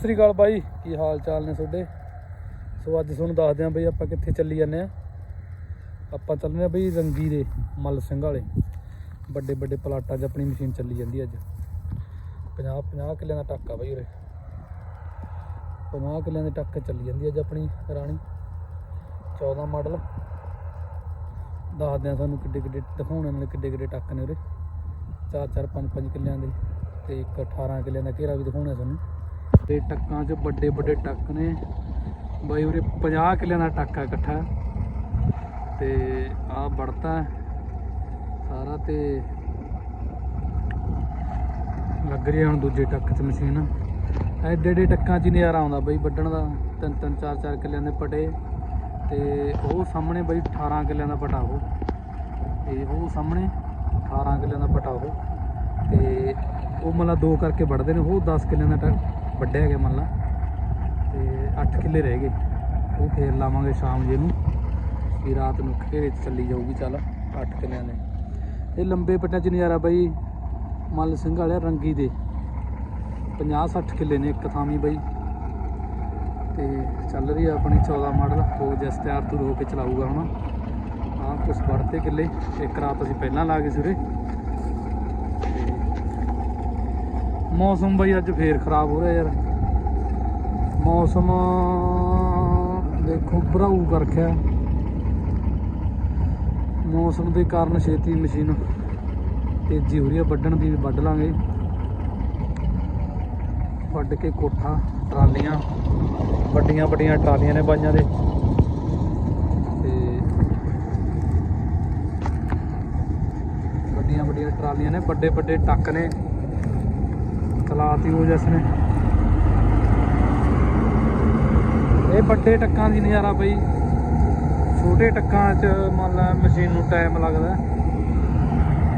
ਸਤਿ ਸ੍ਰੀ ਅਕਾਲ ਬਾਈ, ਕੀ ਹਾਲ ਚਾਲ ਨੇ ਤੁਹਾਡੇ? ਸੋ ਅੱਜ ਤੁਹਾਨੂੰ ਦੱਸਦੇ ਆਂ ਬਈ ਆਪਾਂ ਕਿੱਥੇ ਚੱਲੀ ਜਾਂਦੇ ਆ ਆਪਾਂ ਚੱਲਨੇ ਆ ਬਈ ਰੰਗੀ ਦੇ ਮੱਲ ਸਿੰਘ ਵਾਲੇ। ਵੱਡੇ ਵੱਡੇ ਪਲਾਟਾਂ 'ਚ ਆਪਣੀ ਮਸ਼ੀਨ ਚੱਲੀ ਜਾਂਦੀ ਅੱਜ। 50 50 ਕਿੱਲਿਆਂ ਦਾ ਟੱਕ ਆ ਬਈ ਉਰੇ। 50 ਕਿੱਲਿਆਂ ਦੇ ਟੱਕ ਚੱਲੀ ਜਾਂਦੀ ਅੱਜ ਆਪਣੀ ਰਾਣੀ। 14 ਮਾਡਲ। ਦੱਸਦੇ ਆ ਤੁਹਾਨੂੰ ਕਿੱਡੇ ਕਿੱਡੇ ਦਿਖਾਉਣੇ ਨਾਲ ਕਿੱਡੇ ਕਿੱਡੇ ਟੱਕ ਨੇ ਉਰੇ। 4 4 5 5 ਕਿੱਲਿਆਂ ਦੇ ਤੇ ਇੱਕ 18 ਕਿੱਲਿਆਂ ਦਾ ਘੇਰਾ ਵੀ ਦਿਖਾਉਣਾ ਤੁਹਾਨੂੰ। ਤੇ ਟੱਕਾਂ 'ਚ ਵੱਡੇ ਵੱਡੇ ਟੱਕ ਨੇ। ਬਾਈ ਉਰੇ 50 ਕਿੱਲਿਆਂ ਦਾ ਟੱਕ ਆ ਇਕੱਠਾ। ਤੇ ਆਹ ਵੜਤਾ ਸਾਰਾ ਤੇ ਲੱਗ ਰਹੀ ਆ ਹੁਣ ਦੂਜੇ ਟੱਕ 'ਚ ਮਸ਼ੀਨ। ਐਡੇ ਐਡੇ ਟੱਕਾਂ 'ਚ ਹੀ ਨਜ਼ਾਰਾ ਆਉਂਦਾ ਬਾਈ ਵੱਢਣ ਦਾ। ਤਿੰਨ ਤਿੰਨ, ਚਾਰ ਚਾਰ ਕਿੱਲਿਆਂ ਦੇ ਪਟੇ। ਤੇ ਉਹ ਸਾਹਮਣੇ ਬਾਈ 18 ਕਿੱਲਿਆਂ ਦਾ ਪਟਾ ਉਹ। ਤੇ ਉਹ ਸਾਹਮਣੇ 18 ਕਿੱਲਿਆਂ ਦਾ ਪਟਾ ਉਹ। ਤੇ ਉਹ ਮਤਲਬ ਦੋ ਕਰਕੇ ਵੱਢਦੇ ਨੇ, ਉਹ 10 ਕਿੱਲਿਆਂ ਦਾ ਟੱਕ ਵੱਢਿਆ ਗਿਆ ਮੰਨ ਲਾ। ਤੇ 8 ਕਿੱਲੇ ਰਹਿ ਗਏ। ਉਹ ਫੇਰ ਲਾਵਾਂਗੇ ਸ਼ਾਮ ਜੇ ਨੂੰ। ਵੀ ਰਾਤ ਨੂੰ ਘੇਰੇ ਚੱਲੀ ਜਾਊਗੀ, ਚੱਲ 8 ਕਿੱਲਿਆਂ ਦੇ ਇਹ ਲੰਬੇ ਪੱਟਾਂ 'ਚ ਨਜ਼ਾਰਾ ਬਾਈ, ਮੱਲ ਸਿੰਘ ਵਾਲਿਆ ਰੰਗੀ ਦੇ। 50 60 ਕਿੱਲੇ ਨੇ ਇੱਕ ਥਾਂ ਵੀ ਬਾਈ। ਤੇ ਚੱਲ ਰਹੀ ਆ ਆਪਣੀ 14 ਮਾਡਲ। ਹੋ ਜਿਸ ਤਿਆਰ ਤੁਰ ਹੋ ਕੇ ਚਲਾਊਗਾ ਹੁਣ। ਆਹ ਕੁਛ ਵੜਤੇ ਕਿੱਲੇ। ਇੱਕ ਰਾਤ ਅਸੀਂ ਪਹਿਲਾਂ ਲਾ ਗਏ ਸੀ ਉਰੇ ਤੇ ਮੌਸਮ ਬਈ ਅੱਜ ਫੇਰ ਖਰਾਬ ਹੋ ਰਿਹਾ ਯਾਰ। ਮੌਸਮ ਦੇਖੋ ਭਰਾਊ ਕਰ ਮੌਸਮ ਦੇ ਕਾਰਨ ਛੇਤੀ ਮਸ਼ੀਨ ਤੇਜ਼ੀ ਹੋ ਰਹੀ ਹੈ ਵੱਢਣ ਦੀ ਵੀ ਵੱਢ ਲਾਂਗੇ। ਵੱਢ ਕੇ ਕੋਠਾ, ਟਰਾਲੀਆਂ, ਵੱਡੀਆਂ ਵੱਡੀਆਂ ਟਰਾਲੀਆਂ ਨੇ ਬਾਈਆਂ ਦੇ। ਤੇ ਵੱਡੀਆਂ ਵੱਡੀਆਂ ਟਰਾਲੀਆਂ ਨੇ, ਵੱਡੇ ਵੱਡੇ ਟੱਕ ਨੇ। ਚਲਾਤੀ ਉਹ ਜਿਸ ਨੇ। ਇਹ ਵੱਡੇ ਟੱਕਾਂ ਦੀ ਨਜ਼ਾਰਾ ਬਈ। ਛੋਟੇ ਟੱਕਾਂ 'ਚ ਮੰਨ ਲਾ ਮਸ਼ੀਨ ਨੂੰ ਟਾਈਮ ਲੱਗਦਾ।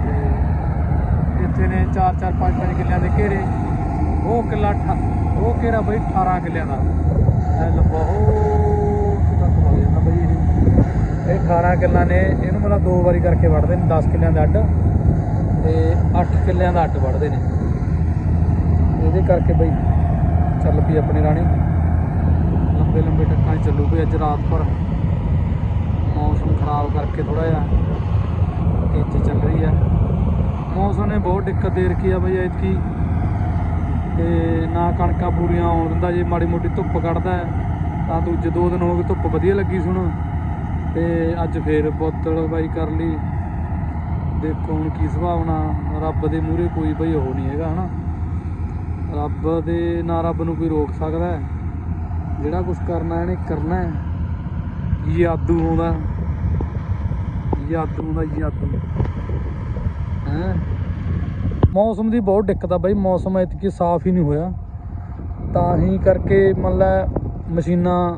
ਤੇ ਇੱਥੇ ਨੇ 4 4 5 5 ਕਿੱਲਿਆਂ ਦੇ ਘੇਰੇ। ਉਹ ਕਿੱਲਾ ਅਠਾ- ਉਹ ਘੇਰਾ ਬਈ 18 ਕਿੱਲਿਆਂ ਦਾ। ਇਹ ਬਹੁਤ ਤੱਕ ਲੱਗ ਜਾਂਦਾ ਬਈ ਇਹ। ਇਹ 18 ਕਿੱਲਾ ਨੇ, ਇਹਨੂੰ ਮਤਲਬ ਦੋ ਵਾਰੀ ਕਰਕੇ ਵੜਦੇ ਨੇ 10 ਕਿੱਲਿਆਂ ਦਾ ਅੱਡ ਤੇ 8 ਕਿੱਲਿਆਂ ਦਾ ਅੱਡ ਵੜਦੇ ਨੇ। ਇਹਦੇ ਕਰਕੇ ਬਈ ਚੱਲ ਪਈ ਆਪਣੀ ਰਾਣੀ। ਲੰਬੇ ਲੰਬੇ ਟੱਕਾਂ 'ਚ ਚੱਲੂ ਪਈ ਅੱਜ ਰਾਤ ਪਰ। ਮੌਸਮ ਖਰਾਬ ਕਰਕੇ ਥੋੜਾ ਜਿਹਾ ਤੇਜ਼ੀ ਚੱਲ ਰਹੀ ਹੈ। ਮੌਸਮ ਨੇ ਬਹੁਤ ਦਿੱਕਤ ਦੇ ਰੱਖੀ ਆ ਬਈ ਐਤਕੀ। ਤੇ ਨਾ ਕਣਕਾਂ ਪੂਰੀਆਂ ਆਉਣ ਦਿੰਦਾ ਜੇ ਮਾੜੀ ਮੋਟੀ ਧੁੱਪ ਕੱਢਦਾ ਤਾਂ ਦੂਜੇ ਦੋ ਦਿਨ ਹੋ ਗਏ ਧੁੱਪ ਵਧੀਆ ਲੱਗੀ ਸੁਣ ਤੇ ਅੱਜ ਫੇਰ ਬੋਤਲ ਬਾਈ ਕਰ ਲਈ। ਦੇਖੋ ਹੁਣ ਕੀ ਸੁਭਾਵਨਾ ਰੱਬ ਦੇ ਮੂਹਰੇ ਕੋਈ ਬਈ ਉਹ ਨਹੀਂ ਹੈਗਾ, ਹਨਾ। ਰੱਬ ਦੇ ਨਾ ਰੱਬ ਨੂੰ ਕੋਈ ਰੋਕ ਸਕਦਾ ਜਿਹੜਾ ਕੁਝ ਕਰਨਾ ਇਹਨੇ ਕਰਨਾ ਹੈ। ਯਾਦੂ ਆਉਂਦਾ। ਯਾਦੂ ਦਾ ਯਾਦੂ। ਹੈ? ਮੌਸਮ ਦੀ ਬਹੁਤ ਦਿੱਕਤ ਆ ਬਾਈ। ਮੌਸਮ ਇਤਕੀ ਸਾਫ਼ ਹੀ ਨਹੀਂ ਹੋਇਆ। ਤਾਂ ਹੀ ਕਰਕੇ ਮੰਨ ਲੈ ਮਸ਼ੀਨਾਂ,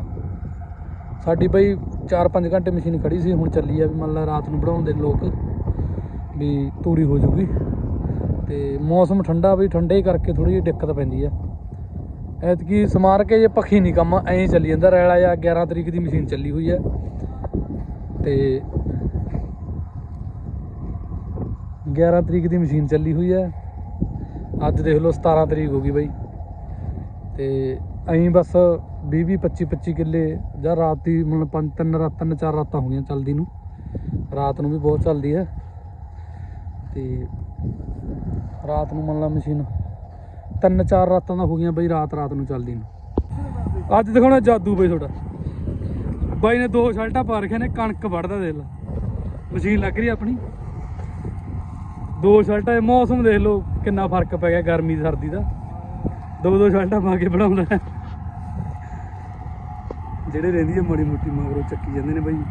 ਸਾਡੀ ਬਈ 4-5 ਘੰਟੇ ਮਸ਼ੀਨ ਖੜੀ ਸੀ। ਹੁਣ ਚੱਲੀ ਆ ਵੀ ਮੰਨ ਲੈ ਰਾਤ ਨੂੰ ਬਣਾਉਂਦੇ ਲੋਕ ਵੀ ਤੂੜੀ ਹੋ ਜਾਊਗੀ। ਤੇ ਮੌਸਮ ਠੰਡਾ ਵੀ, ਠੰਡੇ ਕਰਕੇ ਥੋੜੀ ਜਿਹੀ ਦਿੱਕਤ ਪੈਂਦੀ ਆ। ਐਤਕੀ ਸਮਾਰ ਕੇ ਜੇ ਪੱਖੀ ਨਹੀਂ ਕੰਮ, ਐਂ ਹੀ ਚੱਲੀ ਜਾਂਦਾ। ਰੈਲਾ ਜਾਂ 11 ਤਰੀਕ ਦੀ ਮਸ਼ੀਨ ਚੱਲੀ ਹੋਈ ਹੈ ਤੇ 11 ਤਰੀਕ ਦੀ ਮਸ਼ੀਨ ਚੱਲੀ ਹੋਈ ਹੈ ਅੱਜ ਦੇਖ ਲਓ 17 ਤਰੀਕ ਹੋ ਗਈ ਬਾਈ। ਤੇ ਐਂ ਬਸ 20 20 25 25 ਕਿੱਲੇ ਜਾਂ ਰਾਤ ਦੀ ਮਤਲਬ ਪੰਜ, ਤਿੰਨ ਰਾਤ, ਤਿੰਨ, ਚਾਰ ਰਾਤਾਂ ਹੋ ਗਈਆਂ ਚੱਲਦੀ ਨੂੰ। ਰਾਤ ਨੂੰ ਵੀ ਬਹੁਤ ਚੱਲਦੀ ਹੈ ਤੇ ਰਾਤ ਨੂੰ ਮੰਨ ਲਾ ਮਸ਼ੀਨ। ਤਿੰਨ ਚਾਰ ਰਾਤਾਂ ਦਾ ਹੋ ਗਈਆਂ ਬਈ ਰਾਤ ਰਾਤ ਨੂੰ ਚੱਲਦੀ ਨੂੰ। ਅੱਜ ਦਿਖਾਉਣਾ ਜਾਦੂ ਬਈ ਤੁਹਾਡਾ। ਬਾਈ ਨੇ ਦੋ ਸ਼ਰਟਾਂ ਪਾ ਰੱਖੀਆਂ ਨੇ, ਕਣਕ ਵੜਦਾ ਦੇਖ ਲਾ। ਮਸ਼ੀਨ ਲੱਗ ਰਹੀ ਆਪਣੀ। ਦੋ ਸ਼ਰਟਾਂ ਮੌਸਮ ਦੇਖ ਲਓ, ਕਿੰਨਾ ਫ਼ਰਕ ਪੈ ਗਿਆ ਗਰਮੀ, ਸਰਦੀ ਦਾ। ਦੋ ਦੋ ਸ਼ਰਟਾਂ ਪਾ ਕੇ ਬਣਾਉਂਦਾ। ਜਿਹੜੇ ਰਹਿੰਦੀ ਆ ਮਾੜੀ ਮੋਟੀ, ਮਗਰੋਂ ਚੱਕੀ ਜਾਂਦੇ ਨੇ ਬਾਈ।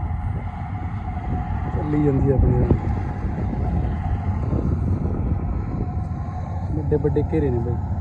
ਚੱਲੀ ਜਾਂਦੀ ਆਪਣੀ। ਵੱਡੇ ਵੱਡੇ ਘੇਰੇ ਨੇ ਬਾਈ